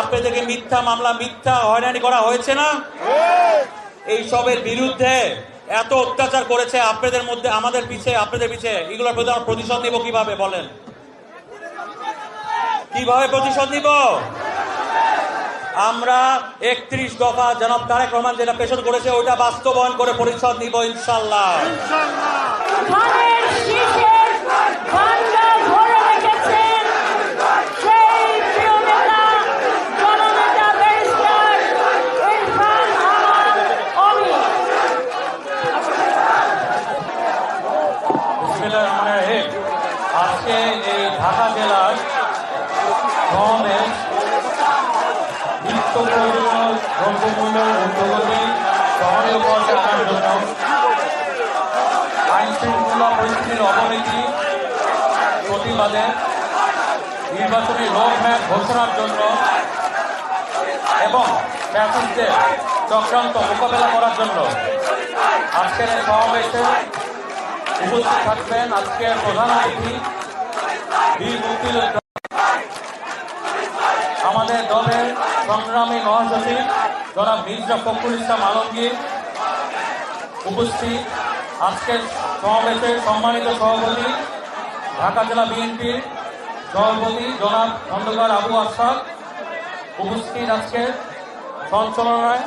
আপনাদেরকে মিথ্যা মামলা, মিথ্যা হয়রানি করা হয়েছে না? এই সবের বিরুদ্ধে এত অত্যাচার করেছে আপনাদের মধ্যে, আমাদের পিছে, আপনাদের পিছে। এগুলোর প্রতি আমরা প্রতিশোধ নিব কীভাবে, বলেন? কীভাবে প্রতিশোধ নিব? আমরা একত্রিশ দফা জনাব তারেক রহমান যেটা পেশন করেছে, ওইটা বাস্তবায়ন করে পরিষদ নিব ইনশাল্লাহ। রহমানির রহিম। আজকে এই ঢাকা জেলার সমাবেশ নিত্য প্রয়োজনীয় দ্রব্যমূল্য ঊর্ধ্বগতি সহনীয় পর্যায়ে জন্য আইন শৃঙ্খলা পরিস্থিতির অবনতি, প্রতিবাদে নির্বাচনী রোডম্যাপ ঘোষণার জন্য এবং প্যাসেঞ্জদের চক্রান্ত মোকাবেলা করার জন্য আজকের সমাবেশে উপস্থিত থাকবেন আজকের প্রধান অতিথি বীর আমাদের দলের সংগ্রামী মহাসচিব জনাব মির্জা ফখরুল ইসলাম আলমগীর উপস্থিত আজকের সমাবেশের সম্মানিত সভাপতি, ঢাকা জেলা বিএনপির সভাপতি জনাব খন্দকার আবু আসাদ উপস্থিত আজকের সঞ্চালনায়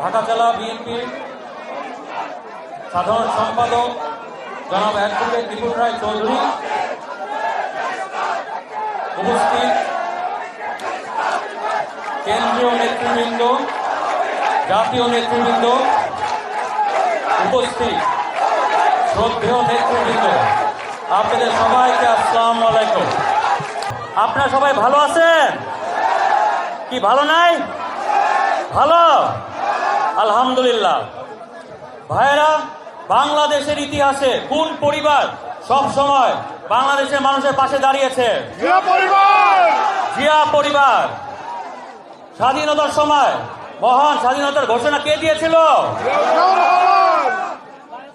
ঢাকা জেলা বিএনপির সাধারণ সম্পাদক জনাব অ্যাডভোকেট ত্রিপুর রায় চৌধুরী উপস্থিত। কেন্দ্রীয় নেতৃবৃন্দ, জাতীয় নেতৃবৃন্দ উপস্থিত। শ্রদ্ধেয় নেতৃবৃন্দ, আপনাদের সবাইকে আসসালাম আলাইকুম। আপনারা সবাই ভালো আছেন? কি, ভালো নাই? ভালো? আলহামদুলিল্লাহ। ভাইরা বাংলাদেশের ইতিহাসে কোন পরিবার সব সময় বাংলাদেশের মানুষের পাশে দাঁড়িয়েছে। জিয়া পরিবার! জিয়া পরিবার। স্বাধীনতার সময় মহান স্বাধীনতার ঘোষণা কে দিয়েছিল?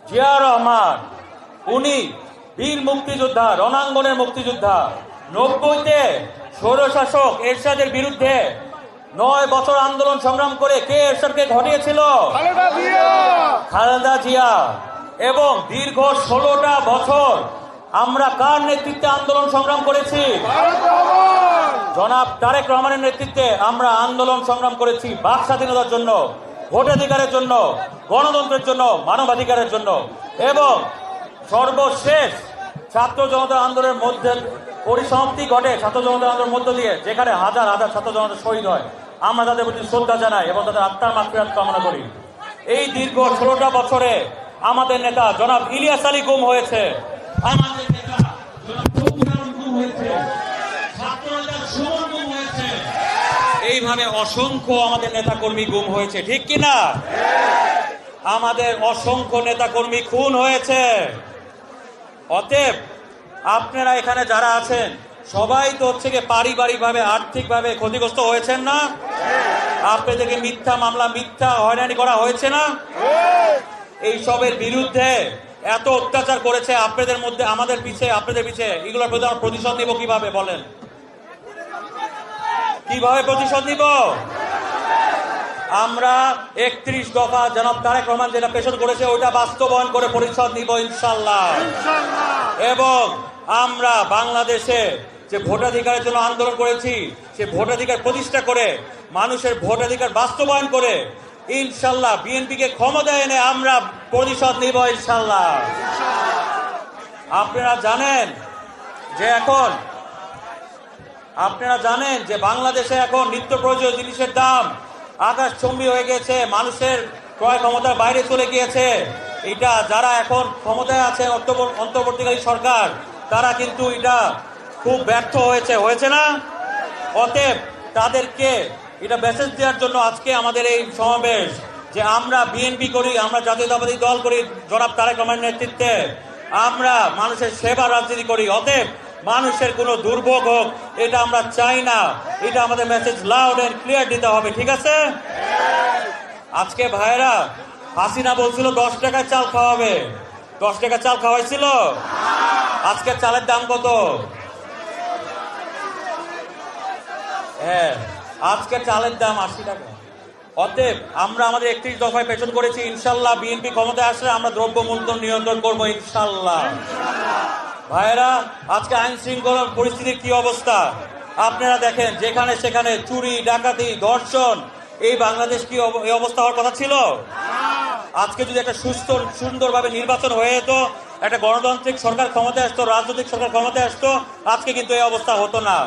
জিয়া রহমান। উনি বীর মুক্তিযোদ্ধা রণাঙ্গনের মুক্তিযোদ্ধা। নব্বইতে স্বৈরশাসক এরশাদের বিরুদ্ধে নয় বছর আন্দোলন সংগ্রাম করে কে এরশাদকে ঘটিয়েছিল। খালেদা জিয়া! এবং দীর্ঘ ষোলোটা বছর আমরা কার নেতৃত্বে আন্দোলন সংগ্রাম করেছি? জনাব তারেক রহমানের নেতৃত্বে আমরা আন্দোলন সংগ্রাম করেছি বাক স্বাধীনতার জন্য ভোটাধিকারের জন্য গণতন্ত্রের জন্য মানবাধিকারের জন্য। এবং সর্বশেষ ছাত্র জনতা আন্দোলনের মধ্যে পরিসমাপ্তি ঘটে ছাত্র জনতা আন্দোলনের মধ্য দিয়ে, যেখানে হাজার হাজার ছাত্র জনতা শহীদ হয়। আমরা তাদের প্রতি শ্রদ্ধা জানাই এবং তাদের আত্মার মাফিয়াত কামনা করি। এই দীর্ঘ ষোলোটা বছরে আমাদের নেতা জনাব ইলিয়াস আলী গুম হয়েছে। এইভাবে অসংখ্য আমাদের নেতাকর্মী গুম হয়েছে, ঠিক কি না? আমাদের অসংখ্য নেতাকর্মী খুন হয়েছে। অতএব আপনারা এখানে যারা আছেন, সবাই তো হচ্ছে গিয়ে পারিবারিকভাবে, আর্থিকভাবে ক্ষতিগ্রস্ত হয়েছেন না? আপনাদেরকে মিথ্যা মামলা, মিথ্যা হয়রানি করা হয়েছে না? এই সবের বিরুদ্ধে এত অত্যাচার করেছে আপনাদের মধ্যে, আমাদের পিছে, আপনাদের পিছে। এগুলোর প্রতি আমরা প্রতিশোধ নিব কীভাবে, বলেন? কীভাবে প্রতিশোধ নিব? আমরা একত্রিশ দফা জনাব তারেক রহমান যেটা পেশন করেছে, ওইটা বাস্তবায়ন করে পরিষদ নিব ইনশাল্লাহ। এবং আমরা বাংলাদেশে যে ভোটাধিকারের জন্য আন্দোলন করেছি, সে ভোটাধিকার প্রতিষ্ঠা করে, মানুষের ভোটাধিকার বাস্তবায়ন করে, ইনশাল্লাহ বিএনপিকে ক্ষমতায় এনে আমরা প্রতিশোধ নিব ইনশাল্লাহ। আপনারা জানেন যে এখন, আপনারা জানেন যে বাংলাদেশে এখন নিত্য প্রয়োজনীয় জিনিসের দাম আকাশ চম্বি হয়ে গেছে, মানুষের ক্রয় ক্ষমতার বাইরে চলে গিয়েছে। এটা যারা এখন ক্ষমতায় আছে অন্তর্ব- অন্তর্বর্তীকালীন সরকার, তারা কিন্তু এটা খুব ব্যর্থ হয়েছে। হয়েছে না? অতএব তাদেরকে এটা মেসেজ দেওয়ার জন্য আজকে আমাদের এই সমাবেশ যে আমরা বিএনপি করি, আমরা জাতীয়তাবাদী দল করি, জনাব তারেক রহমানের নেতৃত্বে, আমরা মানুষের সেবা রাজনীতি করি। অতএব মানুষের কোনো দুর্ভোগ হোক, এটা আমরা চাই না। এটা আমাদের মেসেজ লাউড এন্ড ক্লিয়ার দিতে হবে, ঠিক আছে? আজকে ভাইরা হাসিনা বলছিল, দশ টাকায় চাল খাওয়াবে। দশ টাকা চাল খাওয়াইছিল? আজকে চালের দাম কত? হ্যাঁ আজকে চালের দাম আশি টাকা। অতএব আমরা আমাদের একত্রিশ দফায় পেছন করেছি, ইনশাল্লাহ বিএনপি ক্ষমতায় আসলে আমরা দ্রব্য মূল্য নিয়ন্ত্রণ করব, ইনশাল্লাহ। ভাইরা আজকে আইন শৃঙ্খলার পরিস্থিতির কি অবস্থা? আপনারা দেখেন, যেখানে সেখানে চুরি, ডাকাতি, ধর্ষণ, এই বাংলাদেশ কি অবস্থা হওয়ার কথা ছিল? আজকে যদি একটা সুস্থ, সুন্দরভাবে নির্বাচন হয়ে যেত, একটা গণতান্ত্রিক সরকার ক্ষমতায় আসতো, রাজনৈতিক সরকার ক্ষমতায় আসতো, আজকে কিন্তু এই অবস্থা হতো না।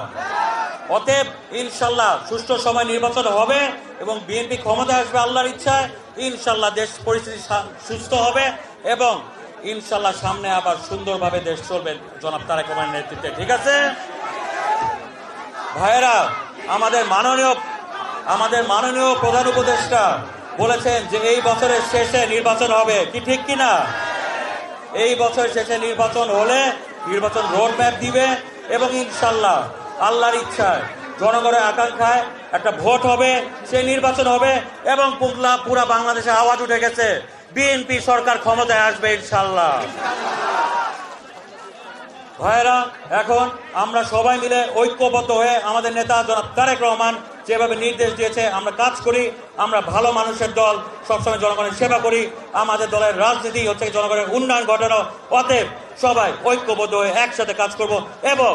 অতএব ইনশাল্লাহ সুষ্ঠু সময় নির্বাচন হবে এবং বিএনপি ক্ষমতায় আসবে আল্লাহর ইচ্ছায়। ইনশাল্লাহ দেশ পরিস্থিতি সুস্থ হবে এবং ইনশাল্লাহ সামনে আবার সুন্দরভাবে দেশ চলবে, জনাব তারেক রহমানের নেতৃত্বে। ঠিক আছে? ভাইয়েরা, আমাদের মাননীয় আমাদের মাননীয় প্রধান উপদেষ্টা বলেছেন যে এই বছরের শেষে নির্বাচন হবে, কি ঠিক কি না এই বছরের শেষে নির্বাচন হলে নির্বাচন রোড ম্যাপ দিবে এবং ইনশাল্লাহ আল্লাহর ইচ্ছায়, জনগণের আকাঙ্ক্ষায় একটা ভোট হবে, সেই নির্বাচন হবে এবং পুগলা পুরা বাংলাদেশে আওয়াজ উঠে গেছে, বিএনপি সরকার ক্ষমতায় আসবে ইনশাল্লাহ। ভাইয়েরা, এখন আমরা সবাই মিলে ঐক্যবদ্ধ হয়ে আমাদের নেতা জনাব তারেক রহমান যেভাবে নির্দেশ দিয়েছে, আমরা কাজ করি, আমরা ভালো মানুষের দল, সবসময় জনগণের সেবা করি। আমাদের দলের রাজনীতি হচ্ছে জনগণের উন্নয়ন ঘটানো, অতএব সবাই ঐক্যবদ্ধ হয়ে একসাথে কাজ করব। এবং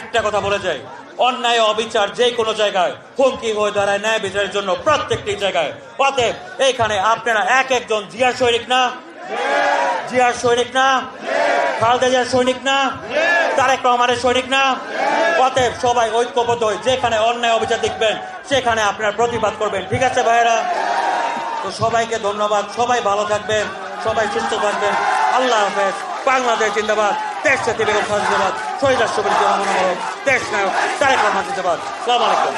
একটা কথা বলে যাই, অন্যায় অবিচার যে কোনো জায়গায় হুমকি হয়ে দাঁড়ায় ন্যায় বিচারের জন্য প্রত্যেকটি জায়গায়। অতএব এইখানে আপনারা এক একজন জিয়ার সৈনিক না? জিয়ার সৈনিক না? খালেদা জিয়ার সৈনিক না? তারেক রহমানের সৈনিক না? অতএব সবাই ঐক্যবদ্ধ হয়ে যেখানে অন্যায় অবিচার দেখবেন, সেখানে আপনার প্রতিবাদ করবেন। ঠিক আছে ভাইয়েরা? তো সবাইকে ধন্যবাদ। সবাই ভালো থাকবেন, সবাই সুস্থ থাকবেন। আল্লাহ হাফেজ। বাংলাদেশ জিন্দাবাদ, দেশ সাথে বেগম খান জিন্দাবাদ, শহীদ রাষ্ট্রপতি দেশ নায়ক তারেক রহমান জিন্দাবাদ। সালাম আলাইকুম।